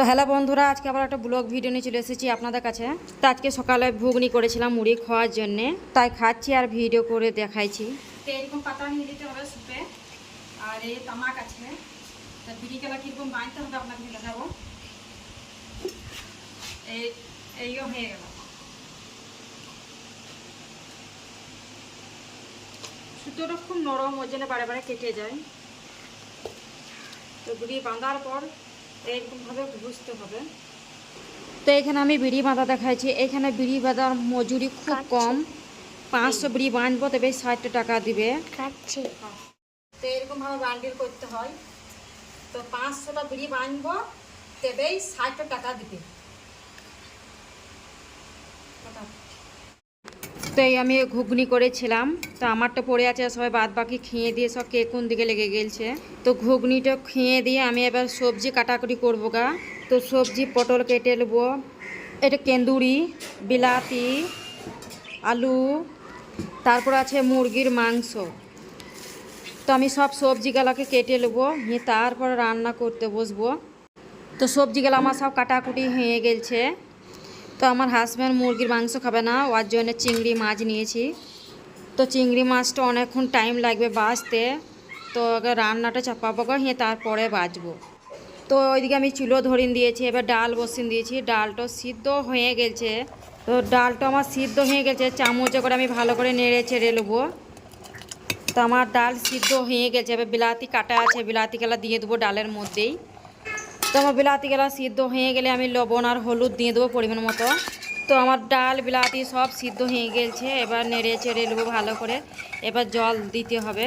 তো হ্যালো বন্ধুরা, আজকে আবার একটা ব্লগ ভিডিও নিয়ে চলে এসেছি আপনাদের কাছে। তো আজকে সকালে ঘুগনি করেছিলাম মুড়ি খাওয়ার জন্যে, তাই খাচ্ছি আর ভিডিও করে দেখাইছি। তো এরকম পাতা নিয়ে দিতে হবে সুপে, আর এই তামাক আছে। তা বিড়ি কীরকম বাঁধতে হবে আপনাকে দেখাবো। এই, এইও হয়ে গেল। সুতোটা খুব নরম ওই জন্য বারে বারে কেটে যায়। তো বিড়ি বাঁধার পর এইরকমভাবে বুঝতে হবে। তো এখানে আমি বিড়ি বাঁধা দেখাইছি। এখানে বিড়ি বাঁধার মজুরি খুব কম। পাঁচশো বিড়ি বাঁধবো তবে ষাট টাকা দিবে। তো এরকমভাবে বান্ডিল করতে হয়। তো পাঁচশোটা বিড়ি বাঁধবো তবেই ষাট টাকা দিবে। তো এই আমি ঘুগনি করেছিলাম। তো আমারটা পড়ে আছে সবাই বাদ বাকি খেয়ে দিয়ে সব কে কোন দিকে লেগে গেছে তো ঘুগনিটা খেয়ে দিয়ে আমি এবার সবজি কাটাকুটি করব গা। তো সবজি, পটল কেটে নেব। এটা কেন্দুরি, বিলাতি, আলু, তারপর আছে মুরগির মাংস। তো আমি সব সবজিগুলোকে কেটে নেব, নিয়ে তারপর রান্না করতে বসবো। তো সবজিগুলো আমার সব কাটাকুটি হয়ে গেছে তো আমার হাজব্যান্ড মুরগির মাংস খাবে না, ওর জন্য চিংড়ি মাছ নিয়েছি। তো চিংড়ি মাছটা অনেকক্ষণ টাইম লাগবে বাজতে তো আগে রান্নাটা চাপাবো হ্যাঁ তারপরে বাজবো তো ওইদিকে আমি চুলো ধরিয়ে দিয়েছি, এবার ডাল বসিয়ে দিয়েছি, ডালটা সিদ্ধ হয়ে গেছে। তো ডালটা আমার সিদ্ধ হয়ে গেছে, চামচে করে আমি ভালো করে নেড়ে চেড়ে নেব। তো আমার ডাল সিদ্ধ হয়ে গেছে, এবার বিলাতি কাটা আছে, বিলাতি গেলা দিয়ে দেবো ডালের মধ্যেই। তো আমার বিলাতি গেলা সিদ্ধ হয়ে গেলে আমি লবণ আর হলুদ দিয়ে দেবো পরিমাণ মতো। তো আমার ডাল, বিলাতি সব সিদ্ধ হয়ে গেছে, এবার নেড়ে চেড়ে নেব ভালো করে। এবার জল দিতে হবে।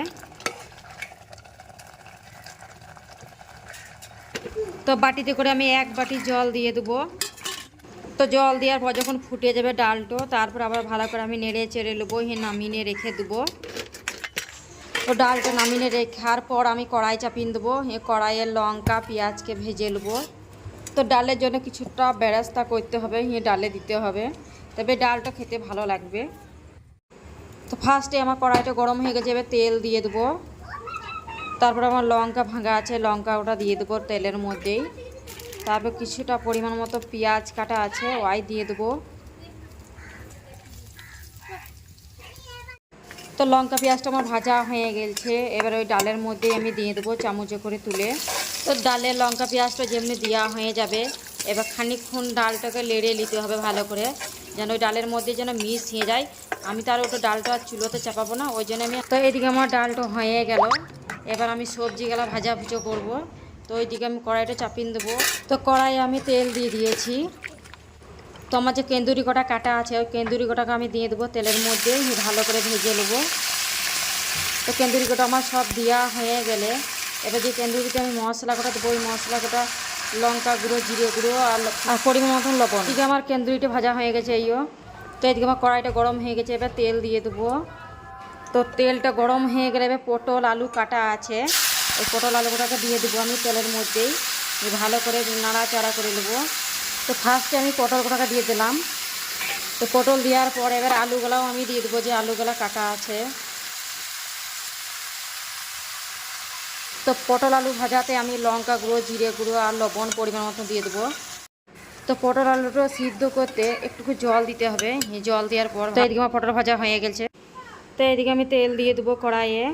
তো বাটিতে করে আমি এক বাটি জল দিয়ে দেবো। তো জল দেওয়ার পর যখন ফুটে যাবে ডালটো, তারপর আবার ভালো করে আমি নেড়ে চেড়ে নেব হে নামিয়ে রেখে দেবো। তো ডালটা নামিয়ে রেখার পর আমি কড়াই চাপিয়ে দেবো। এ কড়াইয়ের লঙ্কা, পেঁয়াজকে ভেজে নেব। তো ডালের জন্য কিছুটা বেরাস্তা করতে হবে, এ ডালে দিতে হবে। তবে ডালটা খেতে ভালো লাগবে। তো ফার্স্টে আমার কড়াইটা গরম হয়ে গেছে, এবার তেল দিয়ে দেবো। তারপর আমার লঙ্কা ভাঙা আছে, লঙ্কা ওটা দিয়ে দেবো তেলের মধ্যেই। তারপর কিছুটা পরিমাণ মতো পেঁয়াজ কাটা আছে ওয়াই দিয়ে দেবো। তো লঙ্কা পেঁয়াজটা আমার ভাজা হয়ে গেছে এবার ওই ডালের মধ্যে আমি দিয়ে দেবো চামচে করে তুলে। তো ডালের লঙ্কা পেঁয়াজটা যেমনি দেওয়া হয়ে যাবে, এবার খানিকক্ষণ ডালটাকে লেড়ে নিতে হবে ভালো করে, যেন ওই ডালের মধ্যে যেন মিস হয়ে যায়। আমি তার ওটা ডালটা চুলোতে চাপাবো না, ওই জন্য আমি তো এদিকে আমার ডালটা হয়ে গেল। এবার আমি সবজিগুলো ভাজা ভুজো করব। তো ওইদিকে আমি কড়াইটা চাপিয়ে দেবো। তো কড়াইয়ে আমি তেল দিয়ে দিয়েছি। তো আমার যে কেন্দুরি কটা কাটা আছে, ওই কেন্দুরি গোটাকে আমি দিয়ে দেবো তেলের মধ্যে ভালো করে ভেজে নেব। তো কেন্দুরি কটা আমার সব দেওয়া হয়ে গেলে, এবার যে কেন্দুরিতে আমি মশলা গোটা দেবো, ওই মশলা গোটা লঙ্কা গুঁড়ো, জিরে গুঁড়ো আর আর পরিমাণ মতন লবণ। এদিকে আমার কেন্দুরিটা ভাজা হয়ে গেছে এইও তো এদিকে আমার কড়াইটা গরম হয়ে গেছে, এবার তেল দিয়ে দেবো। তো তেলটা গরম হয়ে গেলে এবার পটল আলু কাটা আছে, ওই পটল আলুটাকে দিয়ে দেবো আমি তেলের মধ্যেই। ভালো করে নাড়াচাড়া করে নেব। তো ফার্স্টে আমি পটল কটাকে দিয়ে দিলাম। তো পটল দেওয়ার পর এবার আলুগুলাও আমি দিয়ে দেবো যে আলুগুলা কাটা আছে। তো পটল আলু ভাজাতে আমি লঙ্কা গুঁড়ো জিরে গুঁড়ো আর লবণ পরিমাণ মতো দিয়ে দেবো। তো পটল আলুটা সিদ্ধ করতে একটু জল দিতে হবে। জল দেওয়ার পর তো এদিকে আমার পটল ভাজা হয়ে গেছে। তো এদিকে আমি তেল দিয়ে দেবো কড়াইয়ে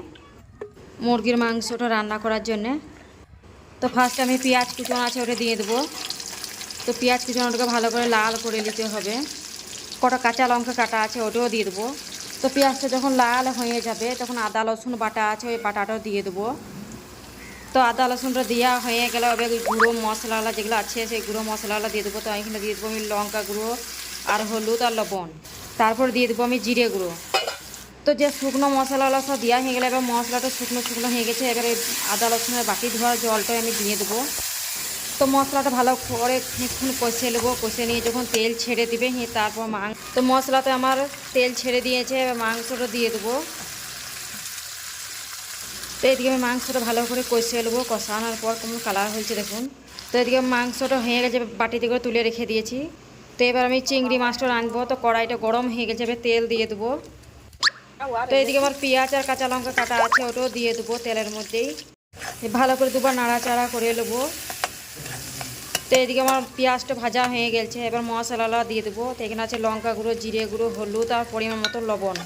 মুরগির মাংসটা রান্না করার জন্যে। তো ফার্স্টে আমি পেঁয়াজ কুচন আছে ওটা দিয়ে দেবো। তো পেঁয়াজ কুচনোটাকে ভালো করে লাল করে নিতে হবে। কটা কাঁচা লঙ্কা কাটা আছে, ওটাও দিয়ে দেবো। তো পেঁয়াজটা যখন লাল হয়ে যাবে, তখন আদা, রসুন বাটা আছে, ওই বাটাটাও দিয়ে দেবো। তো আদা, রসুনটা দেওয়া হয়ে গেলে এবার গুঁড়ো মশলাগুলো যেগুলো আছে, সেই গুঁড়ো মশলাগুলো দিয়ে দেবো। তো এখানে দিয়ে দেবো আমি লঙ্কা গুঁড়ো আর হলুদ আর লবণ। তারপর দিয়ে দেবো আমি জিরে গুঁড়ো। তো যে শুকনো মশলাগুলো সব দেওয়া হয়ে গেলে, এবার মশলাটা শুকনো শুকনো হয়ে গেছে, এবারে আদা, রসুনের বাটি ধোয়া জলটাই আমি দিয়ে দেবো। তো মশলাটা ভালো করে খানিকক্ষণ কষে নেব কষে নিয়ে যখন তেল ছেড়ে দিবে তারপর মাং তো মশলাতে আমার তেল ছেড়ে দিয়েছে মাংসটা দিয়ে দেবো। তো এদিকে আমি মাংসটা ভালো করে কষিয়ে নেব, কষানোর পর কেমন কালার হয়েছে দেখুন। তো এদিকে মাংসটা হয়ে গেছে বাটিতে করে তুলে রেখে দিয়েছি। তো এবার আমি চিংড়ি মাছটা রাঁধবো, তো কড়াইটা গরম হয়ে গেছে, এবার তেল দিয়ে দেবো। তো এদিকে আমার পেঁয়াজ আর কাঁচা লঙ্কা কাটা আছে, ওটাও দিয়ে দেবো তেলের মধ্যেই। ভালো করে দুবার নাড়াচাড়া করে নেব। তো এদিকে আমার পেঁয়াজটা ভাজা হয়ে গেছে এবার মশলাটা দিয়ে দেবো। তো এখানে আছে লঙ্কা গুঁড়ো, জিরে গুঁড়ো, হলুদ আর পরিমাণ মতো লবণ।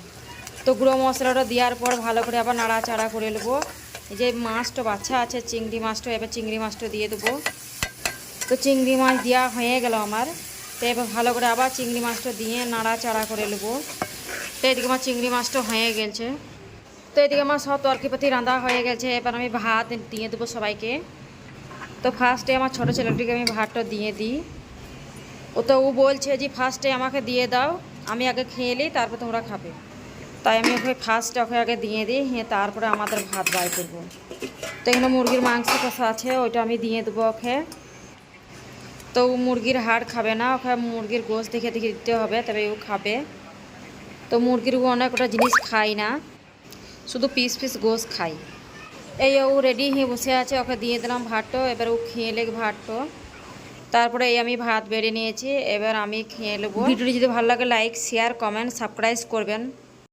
তো গুঁড়ো মশলাটা দেওয়ার পর ভালো করে আবার নাড়াচাড়া করে নেব। এই যে মাছটা, বাচ্চা আছে, চিংড়ি মাছটা, এবার চিংড়ি মাছটা দিয়ে দেবো। তো চিংড়ি মাছ দেওয়া হয়ে গেল আমার। তো এবার ভালো করে আবার চিংড়ি মাছটা দিয়ে নাড়াচাড়া করে নেব। তো এদিকে আমার চিংড়ি মাছটা হয়ে গেছে তো এদিকে আমার সব তরকিপাতি রাঁধা হয়ে গেছে। এবার আমি ভাত দিয়ে দেবো সবাইকে। তো ফার্স্টে আমার ছোটো ছেলেটিকে আমি ভাতটা দিয়ে দিই। ও তো, ও বলছে যে ফার্স্টে আমাকে দিয়ে দাও, আমি আগে খেয়ে নিই, তারপর তোমরা খাবে। তাই আমি ওকে ফার্স্টে ওকে আগে দিয়ে দিই হ্যাঁ তারপরে আমাদের ভাত বার করব। তো এখানে মুরগির মাংস কষা আছে, ওইটা আমি দিয়ে দেবো ওকে। তো ও মুরগির হাড় খাবে না, ওকে মুরগির গোশ দেখে দেখে দিতে হবে, তবে ও খাবে। তো মুরগির ও অনেক ওটা জিনিস খাই না, শুধু পিস পিস গোশ খাই এই ও রেডি হয়ে বসে আছে, ওকে দিয়ে দিলাম ভাতটো, এবার ও খেয়ে লেগ ভাতটো। তারপরে এই আমি ভাত বেড়ে নিয়েছি, এবার আমি খেয়ে নেব। ভিডিওটি যদি ভালো লাগে লাইক শেয়ার কমেন্ট সাবস্ক্রাইব করবেন।